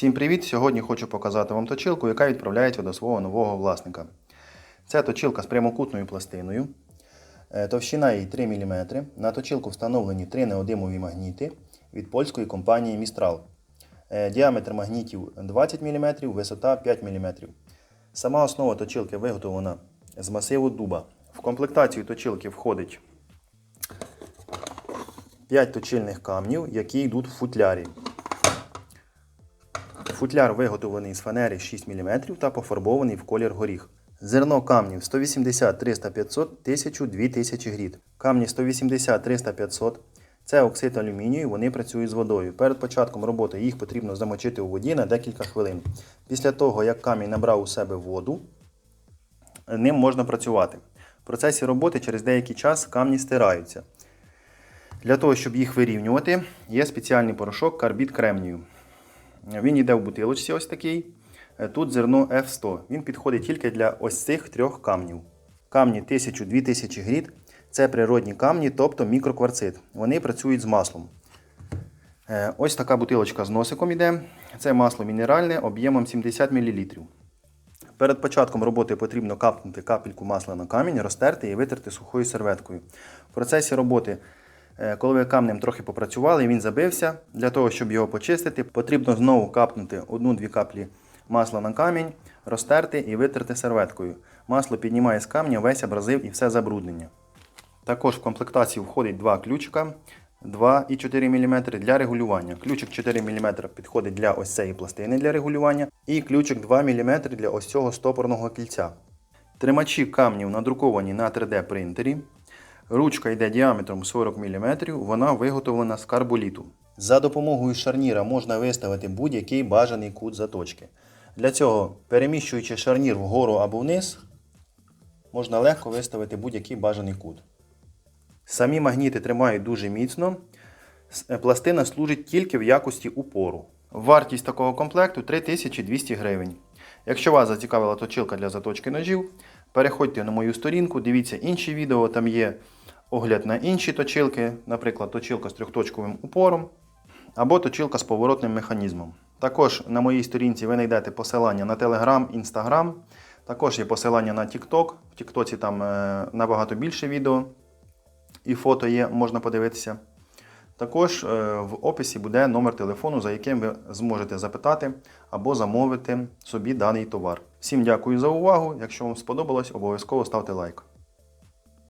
Всім привіт! Сьогодні хочу показати вам точилку, яка відправляється до свого нового власника. Це точилка з прямокутною пластиною. Е, Товщина її 3 мм. На точилку встановлені три неодимові магніти від польської компанії Mistral. Е, Діаметр магнітів 20 мм, висота 5 мм. Сама основа точилки виготовлена з масиву дуба. В комплектацію точилки входить 5 точильних камнів, які йдуть в футлярі. Футляр виготовлений з фанери 6 мм та пофарбований в колір горіх. Зерно камнів 180, 300, 500, 1000, 2000 гріт. Камні 180, 300, 500. Це оксид алюмінію, вони працюють з водою. Перед початком роботи їх потрібно замочити у воді на декілька хвилин. Після того, як камінь набрав у себе воду, ним можна працювати. В процесі роботи через деякий час камні стираються. Для того, щоб їх вирівнювати, є спеціальний порошок карбід кремнію. Він йде в бутилочці ось такий. Е, Тут зерно F100. Він підходить тільки для ось цих трьох камнів. Камні 1000-2000 гріт це природні камні, тобто мікрокварцит. Вони працюють з маслом. Е, Ось така бутилочка з носиком йде. Це масло мінеральне об'ємом 70 мл. Перед початком роботи потрібно капнути капельку масла на камінь, розтерти і витерти сухою серветкою. В процесі роботи, коли ви камнем трохи попрацювали, він забився. Для того, щоб його почистити, потрібно знову капнути одну-дві каплі масла на камінь, розтерти і витерти серветкою. Масло піднімає з камня весь абразив і все забруднення. Також в комплектацію входить два ключика 2,4 мм для регулювання. Ключик 4 мм підходить для ось цієї пластини для регулювання, і ключик 2 мм для ось цього стопорного кільця. Тримачі камнів надруковані на 3D принтері. Ручка йде діаметром 40 мм, вона виготовлена з карболіту. За допомогою шарніра можна виставити будь-який бажаний кут заточки. Для цього, переміщуючи шарнір вгору або вниз, можна легко виставити будь-який бажаний кут. Самі магніти тримають дуже міцно. Е, Пластина служить тільки в якості упору. Вартість такого комплекту 3200 гривень. Якщо вас зацікавила точилка для заточки ножів, переходьте на мою сторінку, дивіться інші відео, там є огляд на інші точилки, наприклад, точилка з трьохточковим упором або точилка з поворотним механізмом. Також на моїй сторінці ви знайдете посилання на Telegram, Instagram. Також є посилання на TikTok. В TikTok там е, набагато більше відео і фото є, можна подивитися. Також е, в описі буде номер телефону, за яким ви зможете запитати або замовити собі даний товар. Всім дякую за увагу. Якщо вам сподобалось, обов'язково ставте лайк.